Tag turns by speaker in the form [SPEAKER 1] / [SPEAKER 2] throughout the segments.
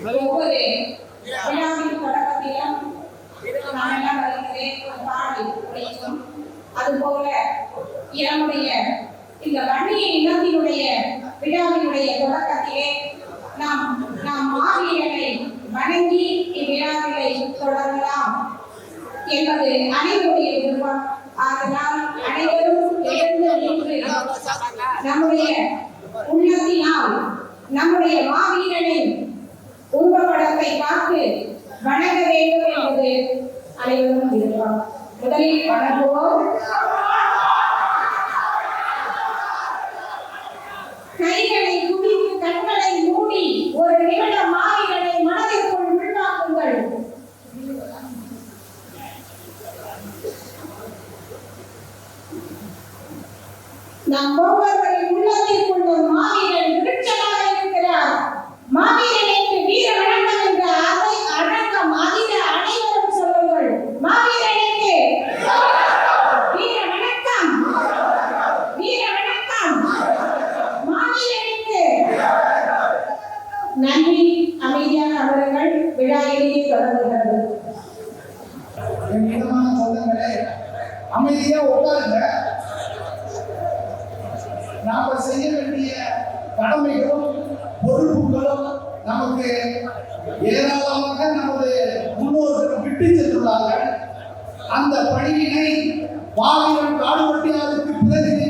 [SPEAKER 1] ஒவ்வொரு விழாவின் தொடக்கத்திலும் நாமெல்லாம் வருகிறேன் பாடி உடைக்கும் அதுபோல என்னுடைய இந்த வன்னிய இனத்தினுடைய விழாவினுடைய தொடக்கத்திலே நாம் நாம் மாவீரனை வணங்கி இவ்விழாவினை தொடரலாம் என்பது அனைவருடைய விருப்பம். அதனால் அனைவரும் எழுந்து நின்று நம்முடைய உள்ளத்தினால் நம்முடைய மாவீரனை உருவப்படத்தை பார்த்து வணங்க வேண்டும் என்பது அனைவரும் விருப்பம். முதலில் வணங்குவோம். கைகளை
[SPEAKER 2] கடமைகளும் பொறுப்புகளும் நமக்கு ஏராளமாக நமது முன்னோர்கள் விட்டு சென்றுள்ளார்கள். அந்த பணியினை பாலியல் காடுவட்டியாருக்கு பிறகு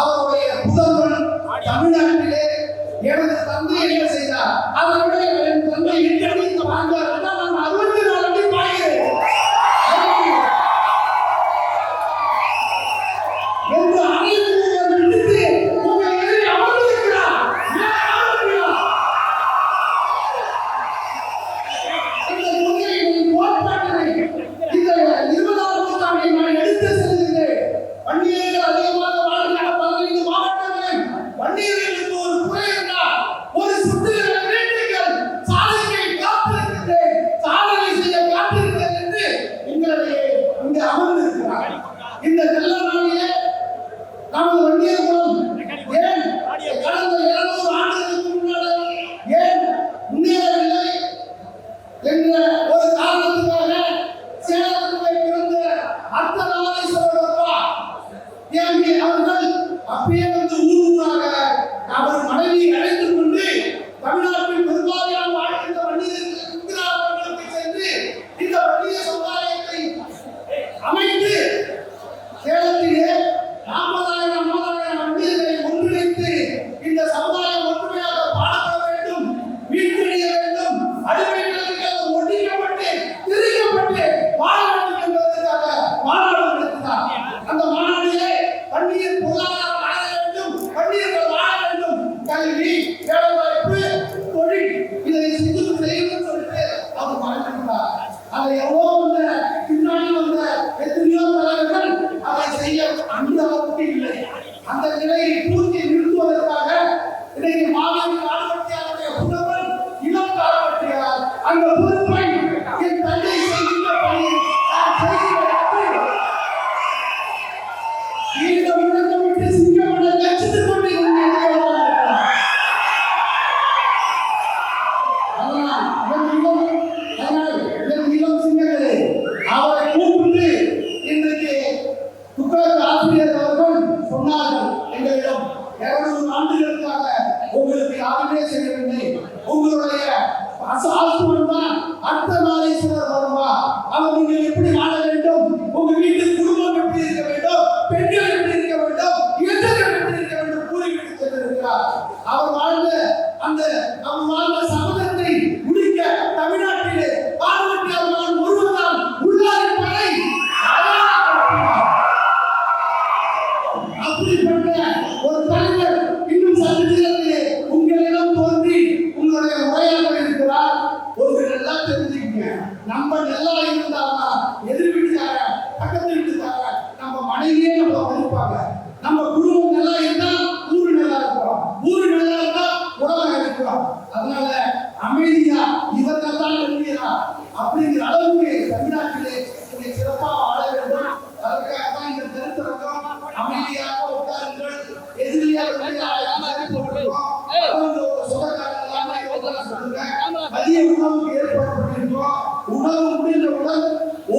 [SPEAKER 2] அவருடைய புதல்வன் தமிழ்நாட்டிலே எனது தந்தை என்ன செய்தார்? அதை விட kingdom o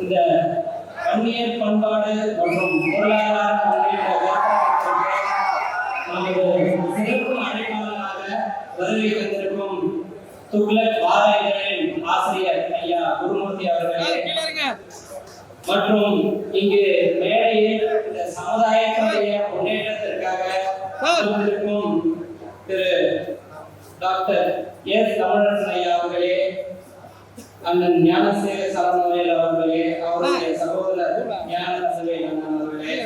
[SPEAKER 2] இந்த
[SPEAKER 3] அந்நிய பண்பாடு அண்ணன் ஞானசேவை சரவணவேல் அவர்களே அவருடைய சகோதரர் ஞானசேவை அண்ணன் அவர்களே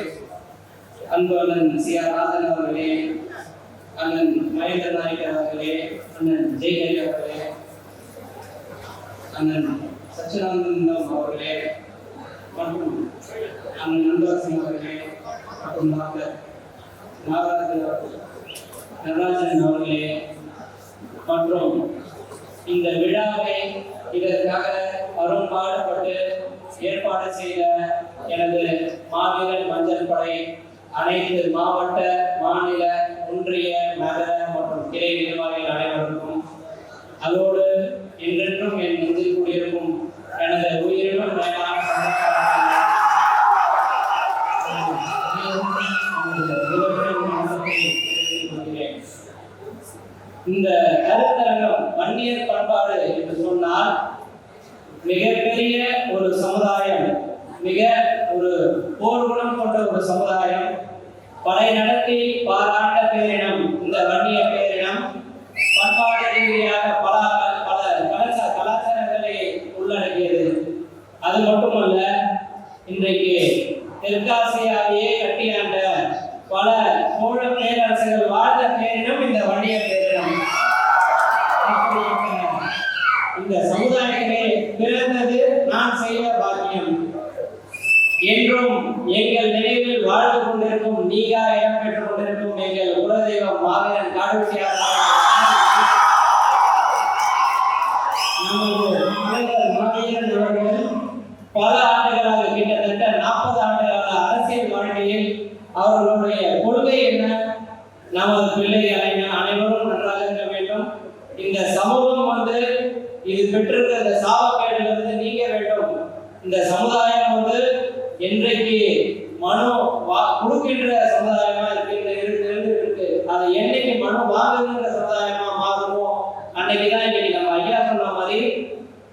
[SPEAKER 3] அன்பு அண்ணன் சி ஆர் ராதன் அவர்களே அண்ணன் மகேந்திர நாயக் அவர்களே அண்ணன் ஜெய்ஹரி அவர்களே அண்ணன் சச்சிதானந்தம் அவர்களே மற்றும் அண்ணன் நந்தவசன் அவர்களே மற்றும் மாதர் நாகராஜன் அவர்கள் நடராஜன் அவர்களே மற்றும் இந்த விழாவை இதற்காக அரும்பாடுபட்டு ஏற்பாடு செய்த எனது மாவீரன் மஞ்சள் படை அனைத்து மாவட்ட மாநில ஒன்றிய நகர மற்றும் கிளை நிர்வாகிகள் அனைவருக்கும் அதோடு இன்று போர்குணம் கொண்ட ஒரு சமுதாயம். பழைய நடத்தை பாராட்ட பேரினம். இந்த வன்னிய என்னைக்கு மனம் வாங்குகின்ற சமுதாயமா மாறுமோ? அன்னைக்குதான் இன்னைக்கு நம்ம ஐயா சொன்ன மாதிரி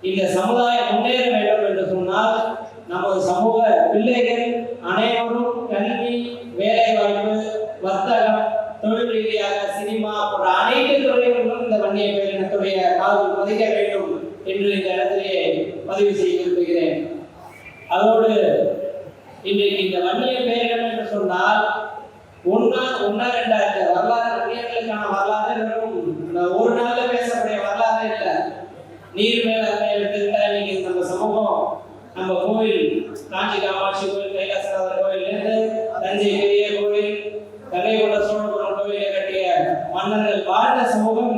[SPEAKER 3] இந்த சமுதாயம் முன்னேற வேண்டும் என்று சொன்னால் நமது சமூக பிள்ளைகள் சோழர்கள் ஆண்டவே கட்டிய மன்னர்கள் வாழ்ந்த சமூகம்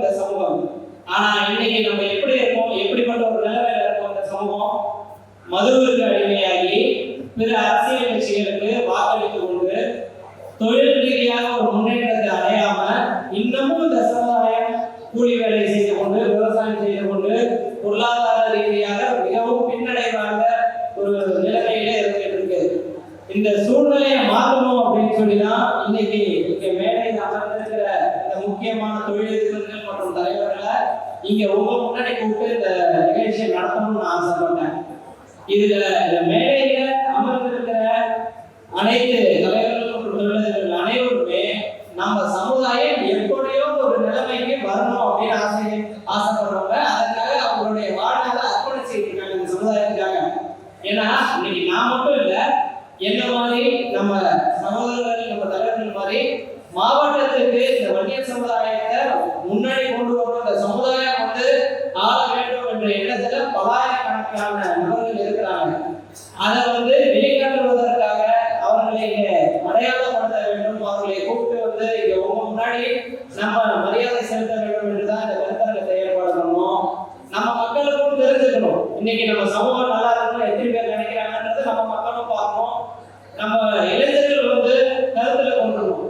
[SPEAKER 3] இளைஞர்கள் வந்து கருத்துல கொண்டுருவோம்.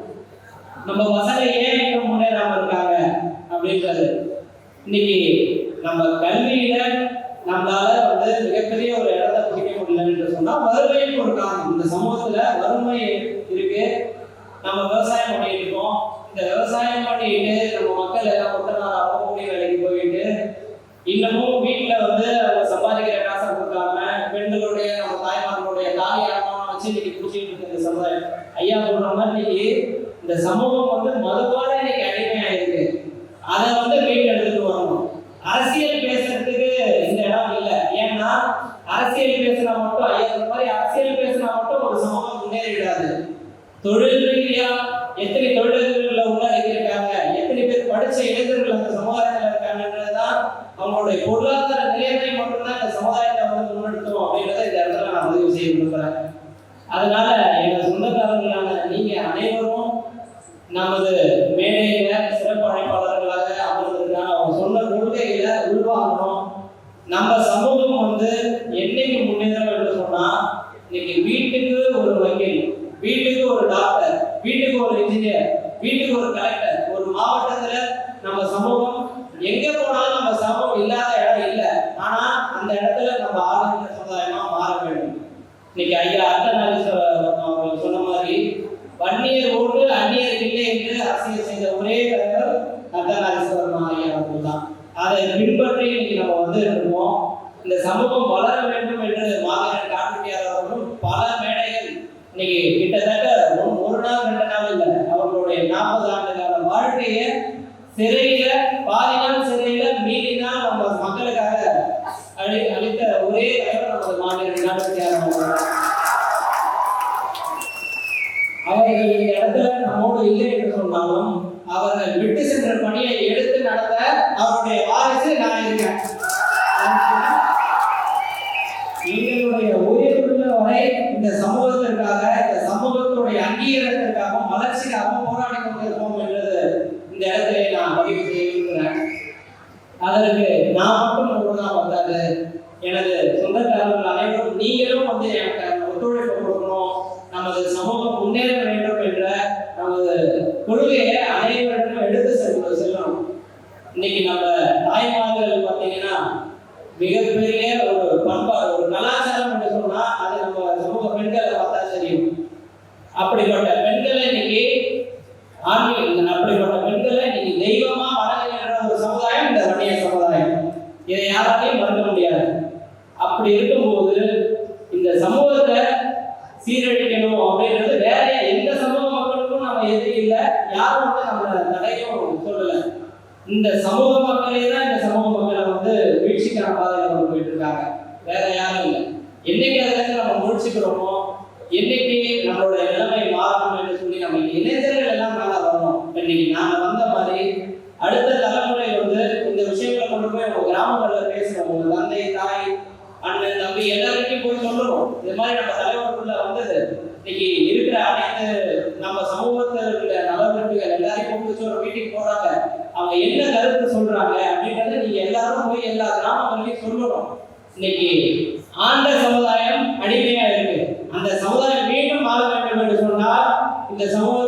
[SPEAKER 3] நம்ம வசதி ஏன் இன்னும் முன்னேறாம இருக்காங்க அப்படின்றது. இன்னைக்கு நம்ம கல்வியில நம்மளால வந்து மிகப்பெரிய ஒரு இடத்தை பிடிக்க முடியலன்னு சொன்னா வறுமையும் ஒரு காரணம். இந்த சமூகத்துல வறுமை இருக்கு. நம்ம விவசாயம் பண்ணிட்டு இருக்கோம். இந்த விவசாயம் பண்ணிட்டு தொழில் ரீதியா எத்தனை தொழில் இன்னைக்கு ஐயா யாராலையும் மறுக்க முடியாது. அப்படி இருக்கும்போது இந்த சமூகத்தை சீரழிக்கணும் அப்படின்றது வேற எந்த சமூக மக்களுக்கும் நம்ம எதுவும் இல்லை. யாரும் வந்து நம்மளை தடையும் சொல்லலை. இந்த சமூக மக்களே தான் இந்த சமூக மக்களை வந்து வீழ்ச்சிக்கான பாதையில் கொண்டு போயிட்டு இருக்காங்க. வேற யாரும் இல்லை. என்னைக்கு அதுலேருந்து நம்ம முடிச்சுக்கிறோமோ என்னைக்கு நம்மளோட நிலைமை மாறணும் என்று சொல்லி நம்ம இணைந்து எல்லாரும் போய் எல்லா கிராமங்களையும் சொல்லணும். இன்னைக்கு ஆண்ட சமுதாயம் அடிமையா இருக்கு. அந்த சமுதாயம் மீண்டும் மாற வேண்டும் என்று சொன்னால் இந்த சமுதாயம்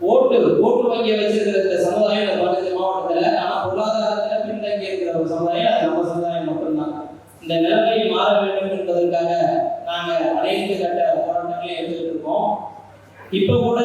[SPEAKER 3] ஓட்டு ஓட்டு வங்கியை வச்சிருக்கிற இந்த சமுதாயம் நம்ம மதுரை மாவட்டத்தில் ஆனால் பொருளாதாரத்தில் பின்தங்கி இருக்கிற ஒரு சமுதாயம் அது நம்ம சமுதாயம் மட்டும்தான். இந்த நிலைமை மாற வேண்டும் என்பதற்காக நாங்கள் அனைத்து கட்ட போராட்டங்களையும் எடுத்துக்கிட்டு இருக்கோம். இப்போ கூட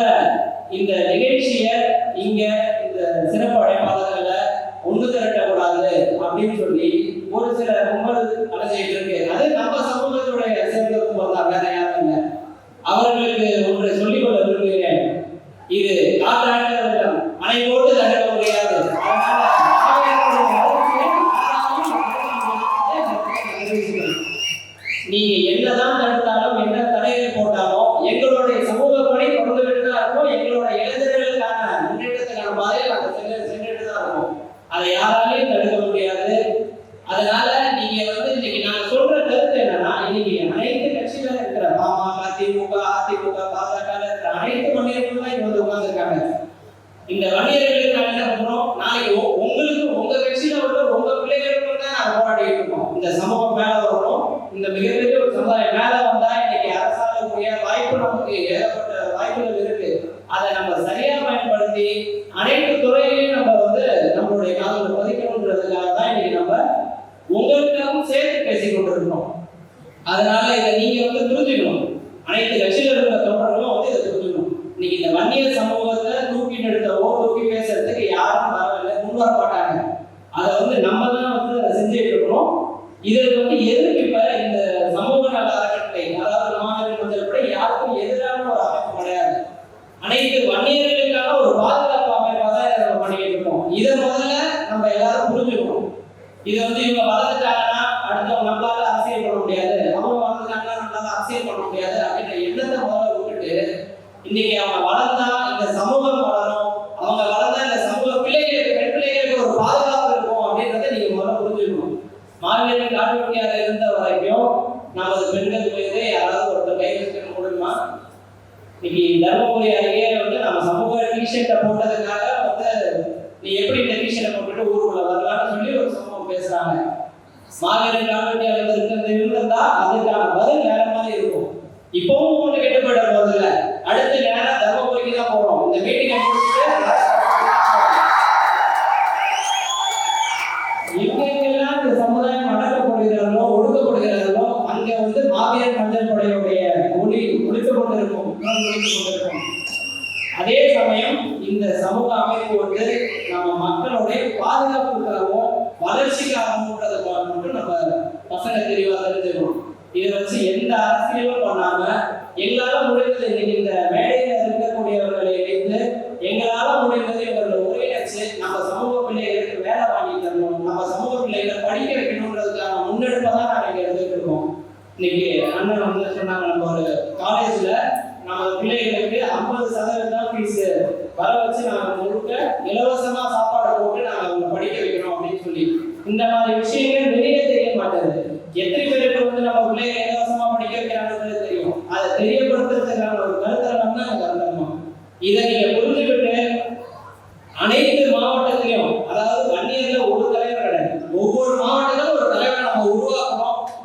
[SPEAKER 3] அனைத்து ஐம்பது வருடத்துக்குள்ளேயே யாராவது ஒருத்தர் கையில் இருக்கிற மூலமா இன்னைக்கு தர்மபுரி அருகே வந்து நம்ம சமூக டிஷர்ட்டை போட்டதுக்காக வந்து நீ எப்படி இந்த டிஷர்ட்டை போட்டுட்டு ஊருக்குள்ள வரலாம்னு சொல்லி ஒரு சமூகம் பேசுறாங்க. மாவீரர் கால்வெட்டி அல்லது இருக்கிறது இருந்தா அதுக்கான பதில் வேற மாதிரி இருக்கும்? இப்பவும் ஒன்று கெட்டு போயிடுறது தெளிவாக தெரியும் இதை வச்சு எந்த அரசியலும் பண்ணாம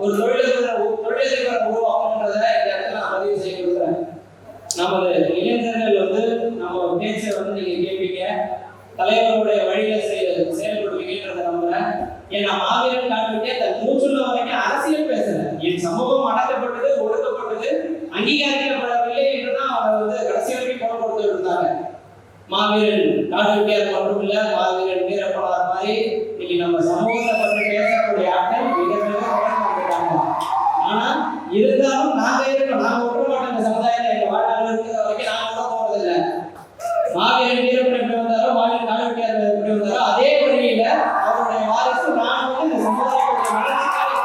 [SPEAKER 3] ஒரு தொழில் அரசு நான் வந்து இந்த சமுதாயத்தோட வளர்ச்சிக்காக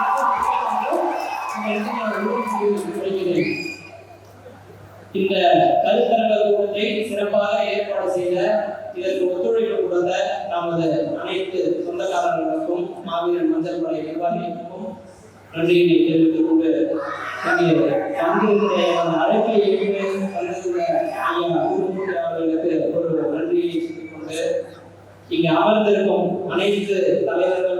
[SPEAKER 3] சிறப்பாக ஏற்பாடு செய்த இதற்கு ஒத்துழைப்பு கொடுத்த நமது அனைத்து சொந்தக்காரர்களுக்கும் மாவீரன் மஞ்சள் படை நிர்வாகிகளுக்கும் நன்றியினை தெரிவித்துக் கொண்டு பங்கேற்கிற அழைப்பை ஏற்று வந்திருந்த அவர்களுக்கு ஒரு நன்றியை கொண்டு இங்கு அமர்ந்திருக்கும் அனைத்து
[SPEAKER 4] தலைவர்